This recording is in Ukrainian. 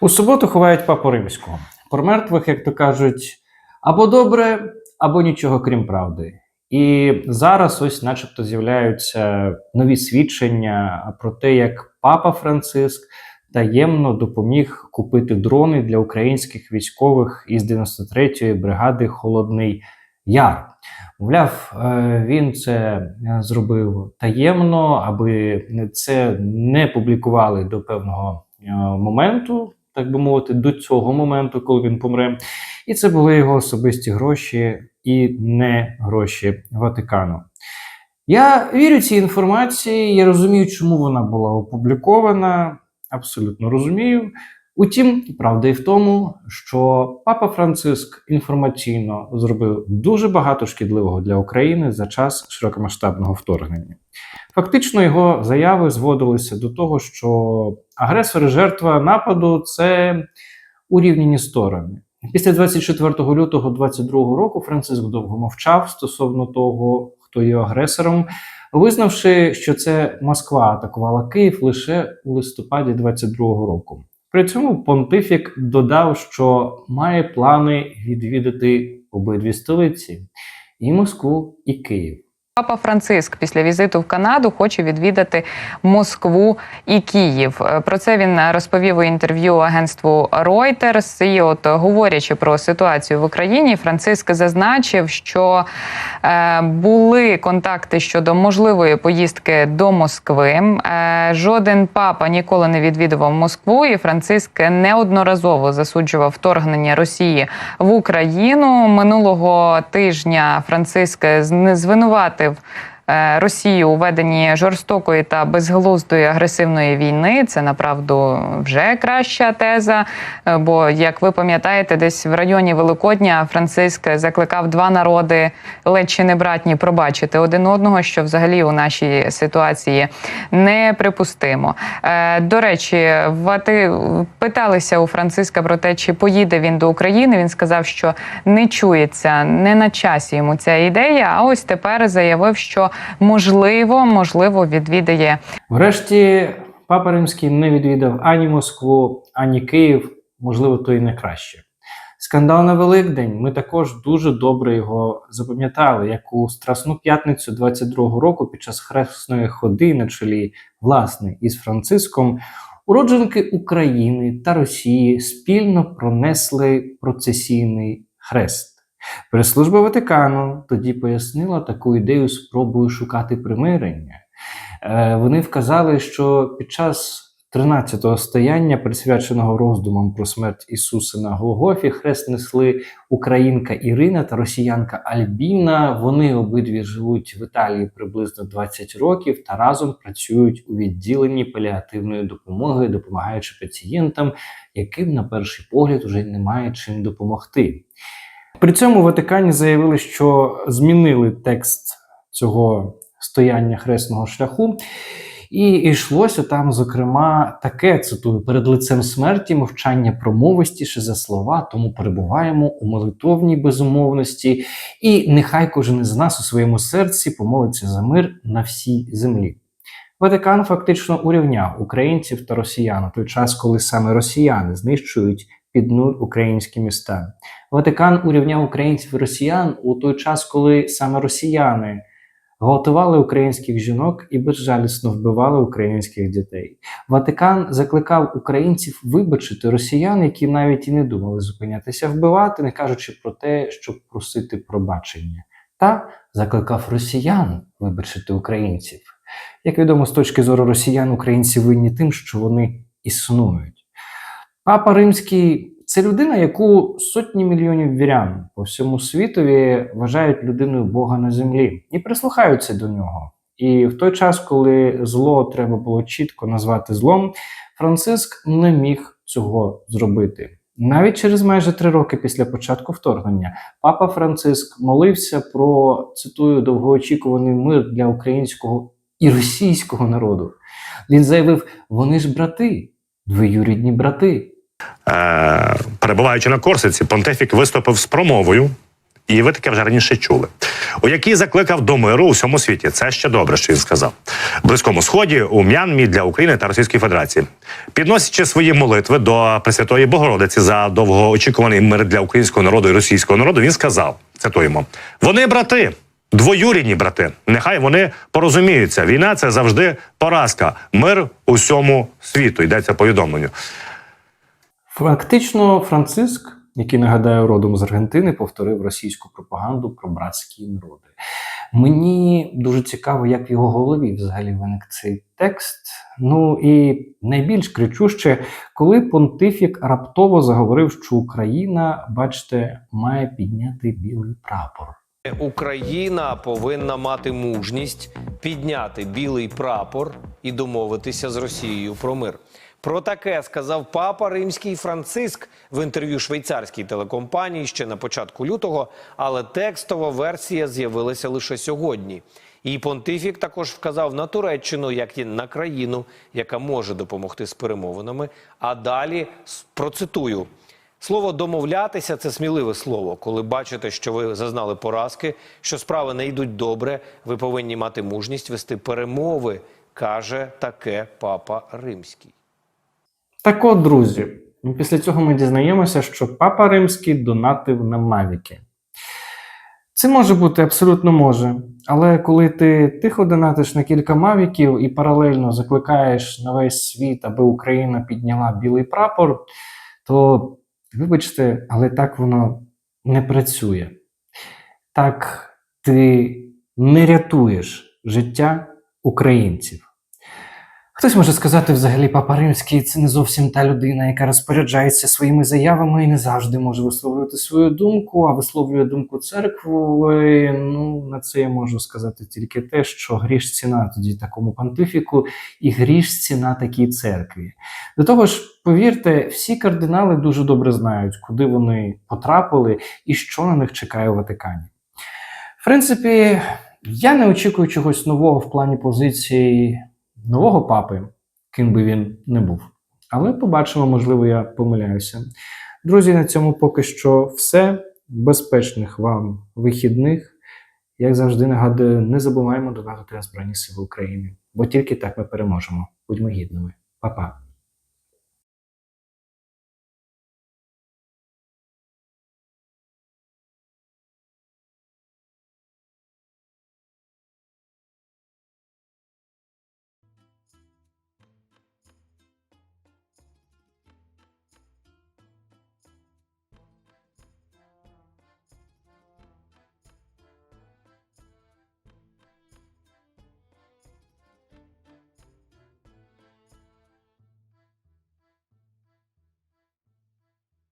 У суботу ховають папу римського. Про мертвих, як то кажуть, або добре, або нічого крім правди. І зараз ось, начебто, з'являються нові свідчення про те, як папа Франциск таємно допоміг купити дрони для українських військових із 93-ї бригади Холодний Яр. Мовляв, е, він це е, зробив таємно, аби це не публікували до певного е, моменту, так би мовити, до цього моменту, коли він помре. І це були його особисті гроші і не гроші Ватикану. Я вірю цій інформації, я розумію, чому вона була опублікована. Абсолютно розумію. Утім, правда і в тому, що папа Франциск інформаційно зробив дуже багато шкідливого для України за час широкомасштабного вторгнення. Фактично, його заяви зводилися до того, що агресор і жертва нападу це урівняні сторони. Після 24 лютого 2022 року Франциск довго мовчав стосовно того, хто є агресором, визнавши, що це Москва атакувала Київ лише у листопаді 2022 року. При цьому понтифік додав, що має плани відвідати обидві столиці і Москву, і Київ. Папа Франциск після візиту в Канаду хоче відвідати Москву і Київ. Е, Про це він розповів у інтерв'ю агентству Reuters. І от говорячи про ситуацію в Україні, Франциск зазначив, що е, були контакти щодо можливої поїздки до Москви. Е, жоден папа ніколи не відвідував Москву, і Франциск неодноразово засуджував вторгнення Росії в Україну. Минулого тижня Франциск звинуватив. Е, Росію у веденні жорстокої та безглуздої агресивної війни це направду вже краща теза. Е, Бо, як ви пам'ятаєте, десь в районі Великодня Франциск закликав два народи ледь чи не братні пробачити один одного, що взагалі у нашій ситуації неприпустимо. Е, До речі, вати питалися у Франциска про те, чи поїде він до України. Він сказав, що не чується, не на часі йому ця ідея. А ось тепер заявив, що можливо, можливо, відвідає Врешті, папа Римський не відвідав ані Москву, ані Київ, можливо, то і не краще. Скандал на Великдень. Ми також дуже добре його запам'ятали, як у Страсну п'ятницю 22-го року під час хресної ходи на чолі власне із Франциском уродженки України та Росії спільно пронесли процесійний хрест. Прес-служба Ватикану тоді пояснила таку ідею спробою шукати примирення. Е, Вони вказали, що під час 13-го стояння, присвяченого роздумам про смерть Ісуса на Голгофі, хрест несли українка Ірина та росіянка Альбіна. Вони обидві живуть в Італії приблизно 20 років та разом працюють у відділенні паліативної допомоги, допомагаючи пацієнтам, яким на перший погляд уже немає чим допомогти. При цьому Ватикані заявили, що змінили текст цього стояння хресного шляху. І йшлося там, зокрема, таке цитую: перед лицем смерті мовчання промовистіше за слова, тому перебуваємо у молитовній безумовності, і нехай кожен із нас у своєму серці помолиться за мир на всій землі. Ватикан фактично урівняв українців та росіян у той час, коли саме росіяни знищують під нуль українські міста. Ватикан урівняв українців і росіян у той час, коли саме росіяни гвалтували українських жінок і безжалісно вбивали українських дітей. Ватикан закликав українців вибачити росіян, які навіть і не думали зупинятися вбивати, не кажучи про те, щоб просити пробачення, та закликав росіян вибачити українців. Як відомо, з точки зору росіян, українці винні тим, що вони існують. Папа Римський це людина, яку сотні мільйонів вірян по всьому світові вважають людиною Бога на землі і прислухаються до нього. І в той час, коли зло треба було чітко назвати злом, Франциск не міг цього зробити. Навіть через майже три роки після початку вторгнення папа Франциск молився про цитую довгоочікуваний мир для українського і російського народу. Він заявив: вони ж брати, двоюрідні брати. Е, перебуваючи на Корсиці, понтефік виступив з промовою, і ви таке вже раніше чули. у якій закликав до миру у всьому світі. Це ще добре, що він сказав. Близькому сході у М'янмі для України та Російської Федерації, підносячи свої молитви до Пресвятої Богородиці за довгоочікуваний мир для українського народу і російського народу, він сказав: цитуємо: вони брати. Двоюрідні брати, нехай вони порозуміються. Війна це завжди поразка. Мир усьому світу. Йдеться повідомленню. Фактично, Франциск, який нагадаю родом з Аргентини, повторив російську пропаганду про братські народи. Мені дуже цікаво, як в його голові взагалі виник цей текст. Ну і найбільш кричуще, коли понтифік раптово заговорив, що Україна, бачите, має підняти білий прапор. Україна повинна мати мужність підняти білий прапор і домовитися з Росією про мир. Про таке сказав папа римський Франциск в інтерв'ю швейцарській телекомпанії ще на початку лютого, але текстова версія з'явилася лише сьогодні. І понтифік також вказав на Туреччину як і на країну, яка може допомогти з перемовинами. А далі процитую. Слово домовлятися це сміливе слово. Коли бачите, що ви зазнали поразки, що справи не йдуть добре, ви повинні мати мужність вести перемови, каже таке папа римський. Так от, друзі, після цього ми дізнаємося, що папа римський донатив на Мавіки. Це може бути абсолютно може. Але коли ти тихо донатиш на кілька мавіків і паралельно закликаєш на весь світ, аби Україна підняла білий прапор, то вибачте, але так воно не працює. Так ти не рятуєш життя українців. Хтось може сказати, взагалі, папа римський це не зовсім та людина, яка розпоряджається своїми заявами і не завжди може висловлювати свою думку, а висловлює думку церкви. Ну, на це я можу сказати тільки те, що гріш ціна тоді такому понтифіку, і гріш ціна такій церкві. До того ж, повірте, всі кардинали дуже добре знають, куди вони потрапили і що на них чекає у Ватикані. В принципі, я не очікую чогось нового в плані позиції нового папи, ким би він не був. Але побачимо, можливо, я помиляюся. Друзі, на цьому поки що все. Безпечних вам вихідних. Як завжди нагадую, не забуваємо донатити на Збройні Сили України, бо тільки так ми переможемо. Будьмо гідними. Па-па.